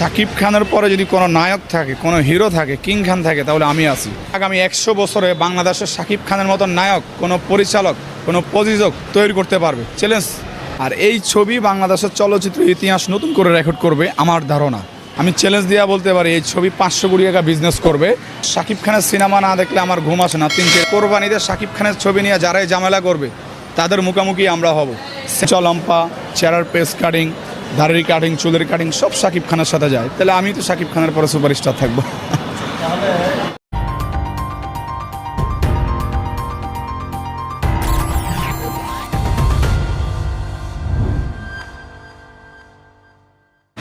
শাকিব খানের পরে যদি কোনো নায়ক থাকে, কোনো হিরো থাকে, কিং খান থাকে, তাহলে আমি আছি। আগামী একশো বছরে বাংলাদেশের শাকিব খানের মতো নায়ক, কোনো পরিচালক, কোনো প্রযোজক তৈরি করতে পারবে। চ্যালেঞ্জ। আর এই ছবি বাংলাদেশের চলচ্চিত্র ইতিহাস নতুন করে রেকর্ড করবে, আমার ধারণা। আমি চ্যালেঞ্জ দিয়া বলতে পারি, এই ছবি পাঁচশো কোটি টাকা বিজনেস করবে। শাকিব খানের সিনেমা না দেখলে আমার ঘুম আসে না। তিনটে কোরবানিদের শাকিব খানের ছবি নিয়ে যারাই ঝামেলা করবে, তাদের মুখোমুখি আমরা হব। চলম্পা চেরার পেস কাটিং দাড়ির কাটিং চুলের কাটিং সব শাকিব খানের সাথে যায়। তাহলে আমি তো শাকিব খানের পরে সুপারস্টার থাকব।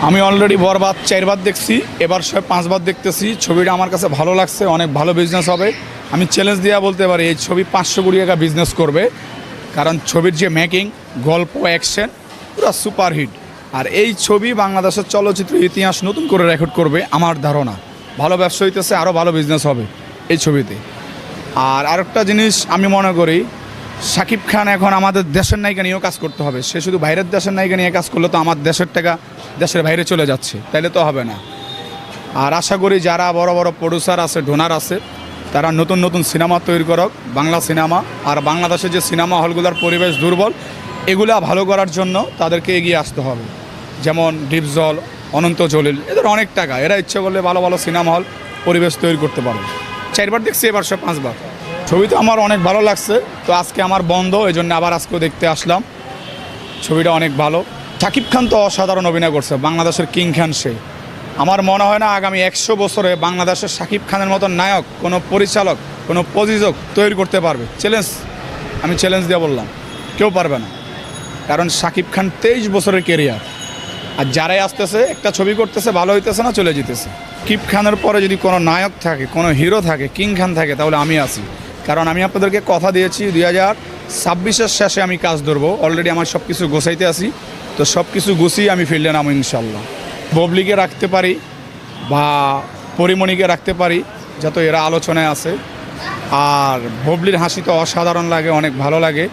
আমি অলরেডি বরবাদ চারবার দেখছি, এবার সব পাঁচবার দেখতেছি। ছবিটা আমার কাছে ভালো লাগছে, অনেক ভালো বিজনেস হবে। আমি চ্যালেঞ্জ দিয়া বলতে পারি, এই ছবি পাঁচশো কোটি টাকা বিজনেস করবে। কারণ ছবির যে মেকিং গল্প অ্যাকশন পুরো সুপারহিট আর এই ছবি বাংলাদেশের চলচ্চিত্র ইতিহাস নতুন করে রেকর্ড করবে আমার ধারণা। ভালো ব্যবসা হইতেছে আরও ভালো বিজনেস হবে এই ছবিতে। আর আরেকটা জিনিস আমি মনে করি শাকিব খান এখন আমাদের দেশের নায়িকা নিয়েও কাজ করতে হবে। সে শুধু বাইরের দেশের নায়িকা নিয়ে কাজ করলে তো আমার দেশের টাকা দেশের বাইরে চলে যাচ্ছে, তাইলে তো হবে না। আর আশা করি যারা বড় বড় প্রডিউসার আছে ডোনার আছে, তারা নতুন নতুন সিনেমা তৈরি করক, বাংলা সিনেমা। আর বাংলাদেশের যে সিনেমা হলগুলোর পরিবেশ দুর্বল, এগুলা ভালো করার জন্য তাদেরকে এগিয়ে আসতে হবে। যেমন ডিপজল অনন্ত জলিল এদের অনেক টাকা। এরা ইচ্ছে করলে ভালো ভালো সিনেমা হল, পরিবেশ তৈরি করতে পারবে। চারবার দেখছি, এবার সব পাঁচবার। ছবি তো আমার অনেক ভালো লাগছে, তো আজকে আমার বন্ধ এই জন্য আবার আজকেও দেখতে আসলাম। ছবিটা অনেক ভালো। শাকিব খান তো অসাধারণ অভিনয় করছে, বাংলাদেশের কিং খান সে। আমার মনে হয় না আগামী একশো বছরে বাংলাদেশের শাকিব খানের মতো নায়ক, কোনো পরিচালক, কোনো প্রযোজক তৈরি করতে পারবে। চ্যালেঞ্জ, আমি চ্যালেঞ্জ দিয়ে বললাম, কেউ পারবে না। কারণ শাকিব খান তেইশ বছরের কেরিয়ার আর যারাই আসতেছে, একটা ছবি করতেছে, ভালো হইতেছে না, চলে যেতেছে। কিপ খানের পরে যদি কোনো নায়ক থাকে, কোনো হিরো থাকে, কিং খান থাকে, তাহলে আমি আসি কারণ আমি আপনাদেরকে কথা দিয়েছি, দুই হাজার ছাব্বিশের শেষে আমি কাজ ধরবো। অলরেডি আমার সব কিছু গোছাইতে আসি তো সব কিছু গুছিয়ে আমি ফিল্ডে নামো ইনশাল্লাহ ববলিকে রাখতে পারি বা পরিমণিকে রাখতে পারি, যত এরা আলোচনায় আছে। আর ববলির হাসি তো অসাধারণ লাগে, অনেক ভালো লাগে।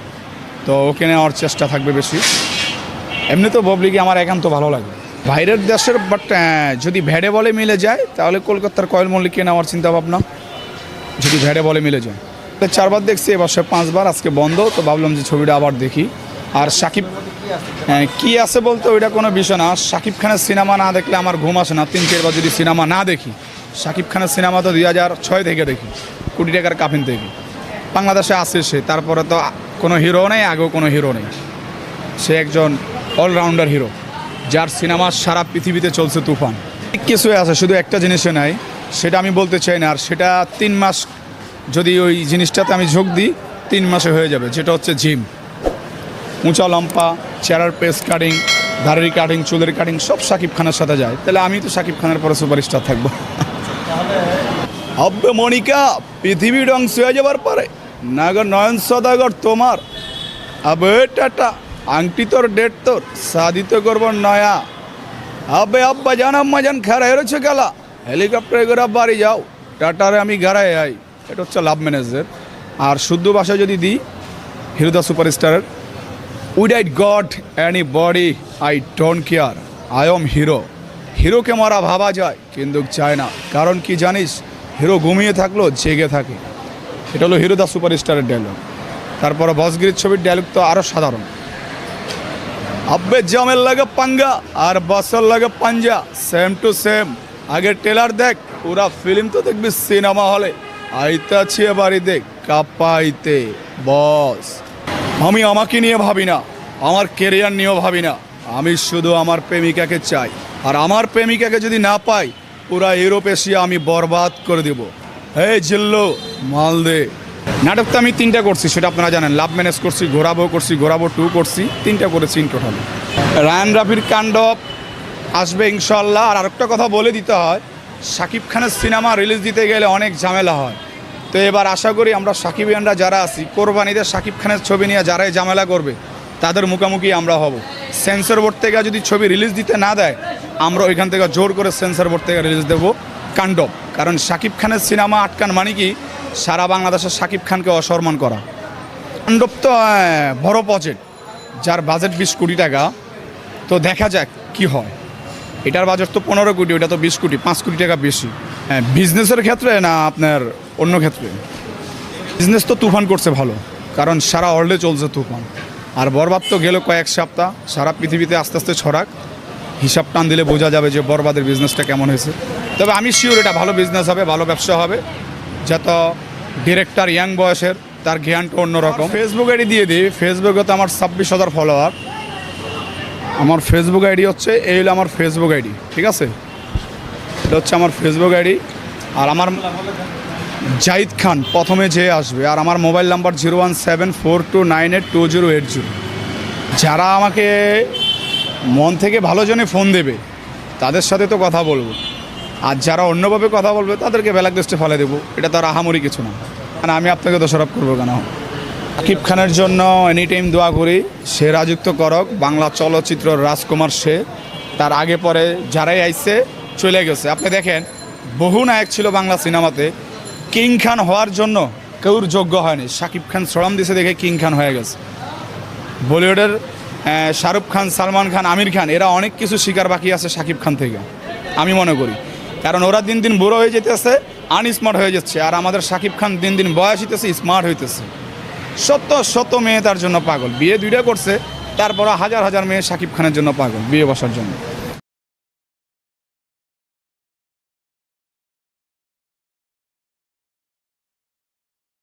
তো ওকে নেওয়ার চেষ্টা থাকবে বেশি। এমনি তো ববলিকে আমার একান্ত ভালো লাগে। বাইরের দেশের বাট যদি ভ্যাডে বলে মিলে যায়, তাহলে কলকাতার কয়েল মল্লিককে নেওয়ার চিন্তা ভাবনা যদি ভ্যাডে বলে মিলে যায়। চারবার দেখছি এবার সে পাঁচবার, আজকে বন্ধ, তো ভাবলাম যে ছবিটা আবার দেখি। আর সাকিব কি আছে বলতে ওইটা কোনো বিষয় না। সাকিব খানের সিনেমা না দেখলে আমার ঘুম আসে না। তিন, চারবার যদি সিনেমা না দেখি, সাকিব খানের সিনেমা তো দুই হাজার ছয় থেকে দেখি, কোটি টাকার কাফিন থেকে। বাংলাদেশে আসে সে, তারপরে তো কোনো হিরো নেই, আগেও কোনো হিরো নেই। সে একজন অলরাউন্ডার হিরো, যার সিনেমা সারা পৃথিবীতে চলছে তুফান। কিছুই আছে, শুধু একটা জিনিসে নাই, সেটা আমি বলতে চাই না, আর সেটা তিন মাস যদি ওই জিনিসটাতে আমি ঝোঁক দিই, তিন মাসে হয়ে যাবে, যেটা হচ্ছে জিম। উঁচা লম্পা চেরার পেস কাটিং ধারের কাটিং, চুলের কাটিং, সব শাকিব খানের সাথে যায়। তাহলে আমি তো শাকিব খানের পরে সুপারস্টার থাকব। আব্বে মনিকা, পৃথিবী ধ্বংস হয়ে যাবার পরে, নাগর নয়ন সদাগর তোমার। আবে টাটা। আংটি তোর, ডেট তোর সাদিত করব নয়া। আবে আব্বা, জান আম্মা, জান খেরা হেরেছে গেলা হেলিকপ্টারে করে বাড়ি যাও, টাটারে আমি ঘেরায় আই। এটা হচ্ছে লাভ ম্যানেজার। আর শুদ্ধ ভাষায় যদি দিই, হিরোদা সুপারস্টারের without god anybody I don't care, I am hero. হিরোকে মারা ভাবা যায়, কিন্তু চায় না। কারণ কি জানিস, হিরো ঘুমিয়ে থাকল, জেগে থাকে। এটা হলো হিরোদা সুপারস্টারের ডায়লগ তারপরে বসগিরির ছবির ডায়লগ তো আরও সাধারণ। আব্বে জামের লাগে পাঙ্গা আর বসর লাগে পাঞ্জা সেম টু সেম আগে ট্রেলার দেখ, পুরা ফিল্ম তো দেখবি সিনেমা হলে আইতে আছি এবারে দেখ, কাপাইতে বস আমি আমাকে নিয়ে ভাবি না, আমার কেরিয়ার নিয়েও ভাবি না। আমি শুধু আমার প্রেমিকাকে চাই। আর আমার প্রেমিকাকে যদি না পাই, পুরা ইউরোপ এশিয়া আমি বরবাদ করে দেব। এই জিল্লো, মাল দে। নাটক তো আমি তিনটা করছি, সেটা আপনারা জানেন। লাভ ম্যানেজ করছি, ঘোরাবো করছি, ঘোরাবো টু করছি, তিনটা করেছি ইন টোটাল রায়ন রাফির কাণ্ড আসবে ইনশাল্লাহ আর আরেকটা কথা বলে দিতে হয় শাকিব খানের সিনেমা রিলিজ দিতে গেলে অনেক ঝামেলা হয়। তো এবার আশা করি আমরা সাকিবিয়ানরা যারা আছি, কোরবানিদের শাকিব খানের ছবি নিয়ে যারাই ঝামেলা করবে, তাদের মুখোমুখি আমরা হব। সেন্সর বোর্ড থেকে যদি ছবি রিলিজ দিতে না দেয়, আমরা ওইখান থেকে জোর করে সেন্সর বোর্ড থেকে রিলিজ দেবো কাণ্ডব কারণ শাকিব খানের সিনেমা আটকান মানে কি সারা বাংলাদেশের শাকিব খানকে অসম্মান করা। কাণ্ডব তো বড় প্রজেক্ট যার বাজেট বিশ কোটি টাকা, তো দেখা যাক কি হয়। এটার বাজেট তো পনেরো কোটি, ওটা তো বিশ কোটি, পাঁচ কোটি টাকা বেশি। হ্যাঁ বিজনেসের ক্ষেত্রে না আপনার অন্য ক্ষেত্রে? বিজনেস তো তুফান করছে ভালো, কারণ সারা ওয়ার্ল্ডে চলছে তুফান। আর বরবাদ তো গেল কয়েক সপ্তাহ, সারা পৃথিবীতে আস্তে আস্তে ছড়াক। হিসাব টান দিলে বোঝা যাবে যে বরবাদের বিজনেসটা কেমন হয়েছে। তবে আমি শিওর এটা ভালো বিজনেস হবে, ভালো ব্যবসা হবে। যত ডিরেক্টর ইয়াং বয়সের, তার জ্ঞানটা অন্যরকম। ফেসবুক আইডি দিয়ে দিই। ফেসবুকে তো আমার ছাব্বিশ হাজার ফলোয়ার আমার ফেসবুক আইডি হচ্ছে, এই হলো আমার ফেসবুক আইডি ঠিক আছে? এটা হচ্ছে আমার ফেসবুক আইডি আর আমার জাহিদ খান প্রথমে যে আসবে, আর আমার mobile number zero one seven four two nine eight two zero eight zero. যারা আমাকে মন থেকে ভালো জনে ফোন দেবে, তাদের সাথে তো কথা বলব। আর যারা অন্যভাবে কথা বলবে, তাদেরকে ব্যালাক দৃষ্টি ফেলে দেবো। এটা তার আহামরি কিছু না। মানে আমি আপনাকে দোষারোপ করব কেন? আকিব খানের জন্য এনি টাইম দোয়া করি, সে রাজত্ব করক। বাংলা চলচ্চিত্র রাজকুমার সে। তার আগে পরে যারাই আইছে, চলে গেছে। আপনি দেখেন, বহু নায়ক ছিল বাংলা সিনেমাতে। কিং খান হওয়ার জন্য কেউর যোগ্য হয়নি। শাকিব খান সরম দিছে দেখে কিং খান হয়ে গেছে। বলিউডের শাহরুখ খান, সালমান খান, আমির খান, এরা অনেক কিছু শিকার বাকি আছে শাকিব খান থেকে। আমি মনে করি। কারণ ওরা দিন দিন বুড়ো হয়ে যেতেছে আনস্মার্ট হয়ে যাচ্ছে, আর আমাদের সাকিব খান দিন দিন বয়স হইতেছে স্মার্ট হইতেছে। শত শত মেয়ে তার জন্য পাগল। বিয়ে দুইটা করছে তারপর হাজার হাজার মেয়ে সাকিব খানের জন্য পাগল, বিয়ে বসার জন্য।